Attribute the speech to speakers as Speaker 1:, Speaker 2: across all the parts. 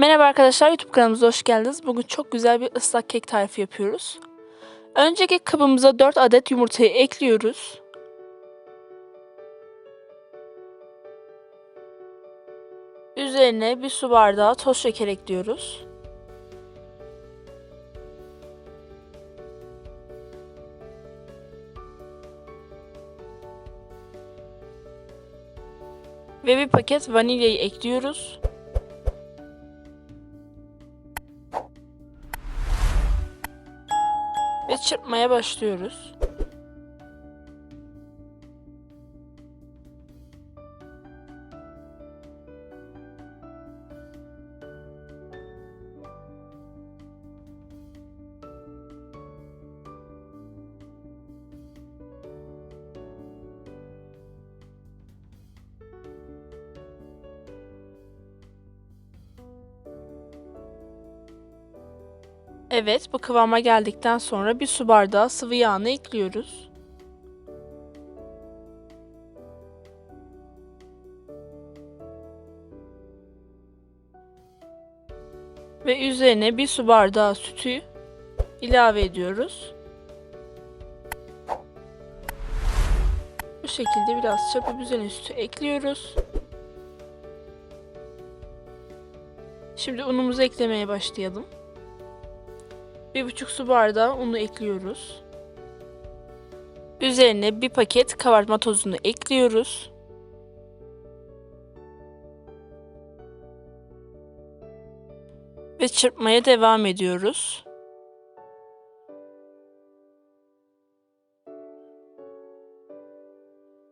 Speaker 1: Merhaba arkadaşlar YouTube kanalımıza hoş geldiniz. Bugün çok güzel bir ıslak kek tarifi yapıyoruz. Önceki kabımıza 4 adet yumurtayı ekliyoruz. Üzerine bir su bardağı toz şeker ekliyoruz. Ve bir paket vanilyayı ekliyoruz. Ve çırpmaya başlıyoruz. Evet, bu kıvama geldikten sonra bir su bardağı sıvı yağını ekliyoruz. Ve üzerine bir su bardağı sütü ilave ediyoruz. Bu şekilde biraz çapı üzerine sütü ekliyoruz. Şimdi unumuzu eklemeye başlayalım. Bir buçuk su bardağı unu ekliyoruz. Üzerine bir paket kabartma tozunu ekliyoruz. Ve çırpmaya devam ediyoruz.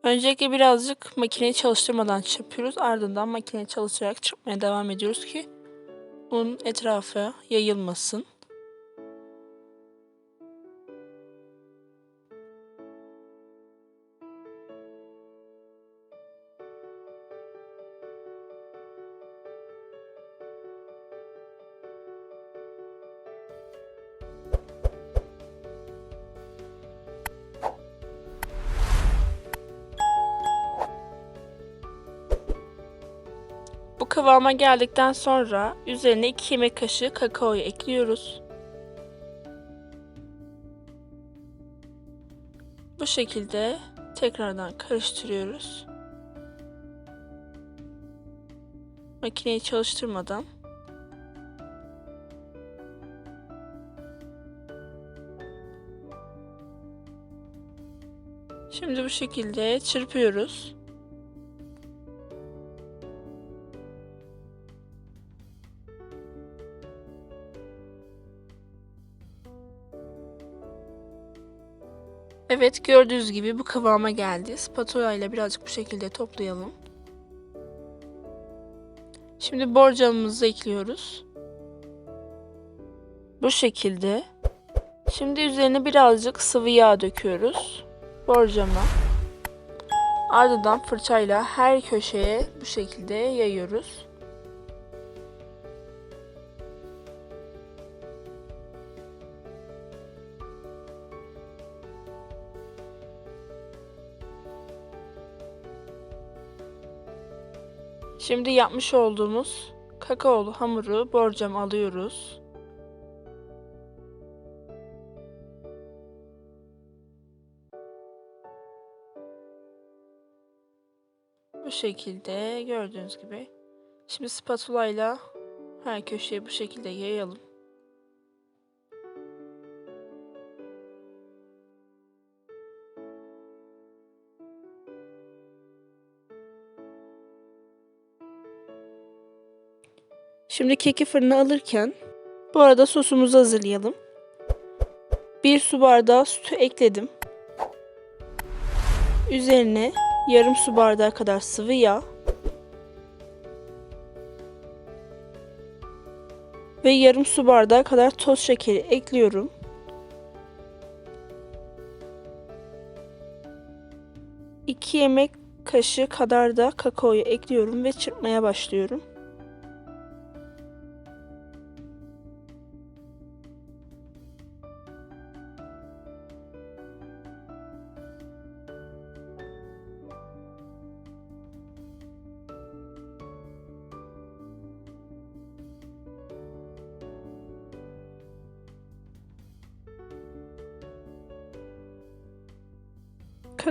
Speaker 1: Öncelikle birazcık makineyi çalıştırmadan çırpıyoruz. Ardından makineyi çalışarak çırpmaya devam ediyoruz ki un etrafa yayılmasın. Kıvama geldikten sonra üzerine 2 yemek kaşığı kakaoyu ekliyoruz. Bu şekilde tekrardan karıştırıyoruz. Makineyi çalıştırmadan Şimdi bu şekilde çırpıyoruz. Evet gördüğünüz gibi bu kıvama geldi. Spatula ile birazcık bu şekilde toplayalım. Şimdi borcamımızı ekliyoruz. Bu şekilde. Şimdi üzerine birazcık sıvı yağ döküyoruz. Borcama. Ardından fırçayla her köşeye bu şekilde yayıyoruz. Şimdi yapmış olduğumuz kakaolu hamuru borcam alıyoruz. Bu şekilde gördüğünüz gibi. Şimdi spatula ile her köşeye bu şekilde yayalım. Şimdi keki fırına alırken bu arada sosumuzu hazırlayalım. Bir su bardağı sütü ekledim. Üzerine yarım su bardağı kadar sıvı yağ ve yarım su bardağı kadar toz şekeri ekliyorum. İki yemek kaşığı kadar da kakaoyu ekliyorum ve çırpmaya başlıyorum.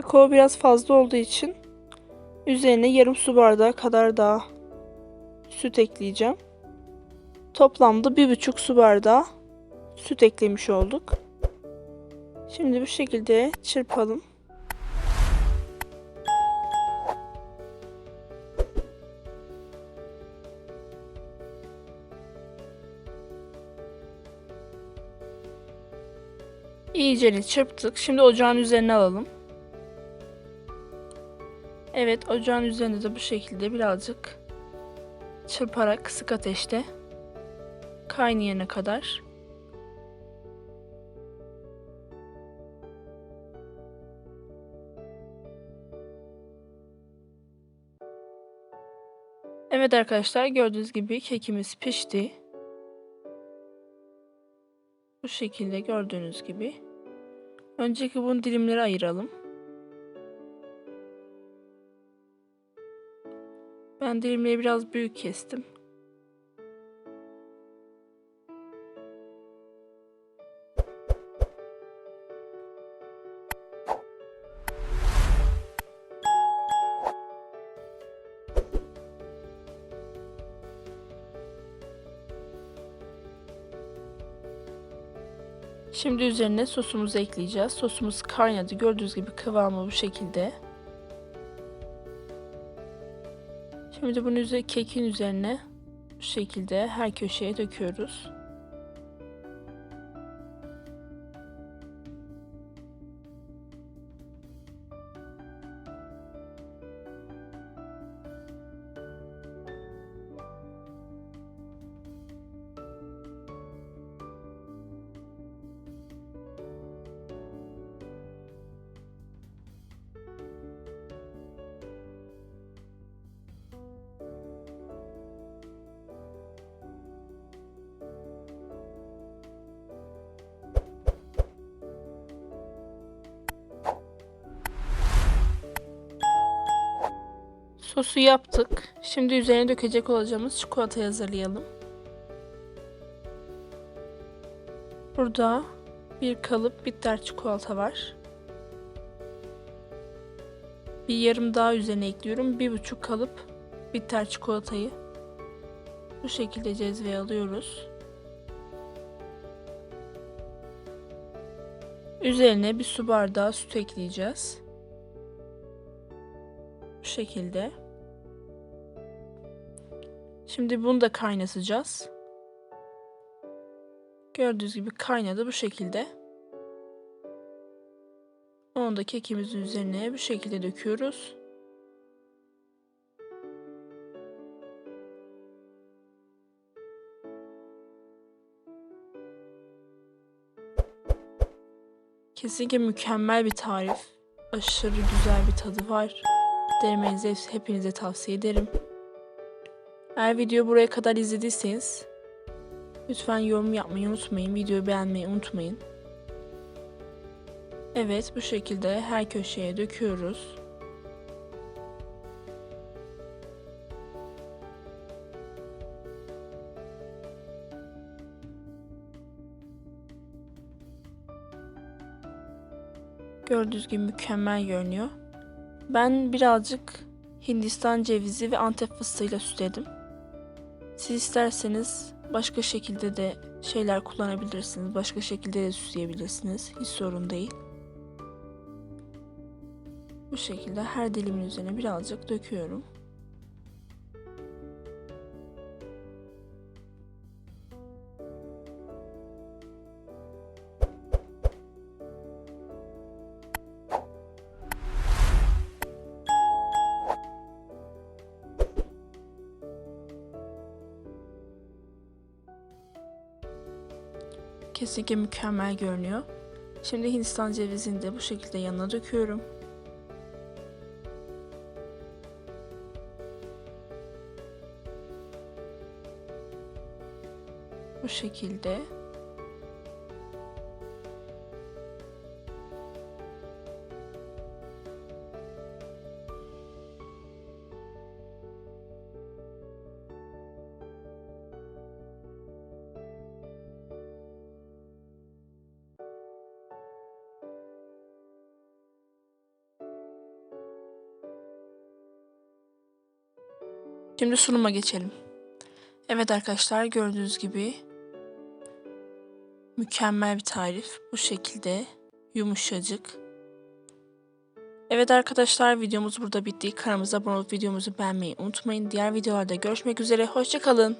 Speaker 1: Kakao biraz fazla olduğu için üzerine yarım su bardağı kadar daha süt ekleyeceğim. Toplamda bir buçuk su bardağı süt eklemiş olduk. Şimdi bu şekilde çırpalım. İyice çırptık. Şimdi ocağın üzerine alalım. Evet ocağın üzerinde de bu şekilde birazcık çırparak kısık ateşte kaynayana kadar Evet arkadaşlar gördüğünüz gibi kekimiz pişti. Bu şekilde gördüğünüz gibi. Önceki bunu dilimlere ayıralım. Ben dilimleri biraz büyük kestim. Şimdi üzerine sosumuzu ekleyeceğiz. Sosumuz kaynadı. Gördüğünüz gibi kıvamı bu şekilde. Şimdi bunu kekin üzerine bu şekilde her köşeye döküyoruz. Sosu yaptık. Şimdi üzerine dökecek olacağımız çikolatayı hazırlayalım. Burada bir kalıp bitter çikolata var. Bir yarım daha üzerine ekliyorum. Bir buçuk kalıp bitter çikolatayı bu şekilde cezveye alıyoruz. Üzerine bir su bardağı süt ekleyeceğiz. Bu şekilde. Şimdi bunu da kaynatacağız. Gördüğünüz gibi kaynadı bu şekilde. Onu da kekimizin üzerine bu şekilde döküyoruz. Kesinlikle mükemmel bir tarif. Aşırı güzel bir tadı var. Denemenizi hepinize tavsiye ederim. Eğer videoyu buraya kadar izlediyseniz lütfen yorum yapmayı unutmayın. Videoyu beğenmeyi unutmayın. Evet bu şekilde her köşeye döküyoruz. Gördüğünüz gibi mükemmel görünüyor. Ben birazcık Hindistan cevizi ve Antep fıstığıyla süsledim. Siz isterseniz başka şekilde de şeyler kullanabilirsiniz. Başka şekilde de süsleyebilirsiniz. Hiç sorun değil. Bu şekilde her dilimin üzerine birazcık döküyorum. Kesinlikle mükemmel görünüyor. Şimdi Hindistan cevizini de bu şekilde yanına döküyorum. Bu şekilde. Şimdi sunuma geçelim. Evet arkadaşlar gördüğünüz gibi mükemmel bir tarif. Bu şekilde yumuşacık. Evet arkadaşlar videomuz burada bitti. Kanalımıza abone olup videomuzu beğenmeyi unutmayın. Diğer videolarda görüşmek üzere. Hoşçakalın.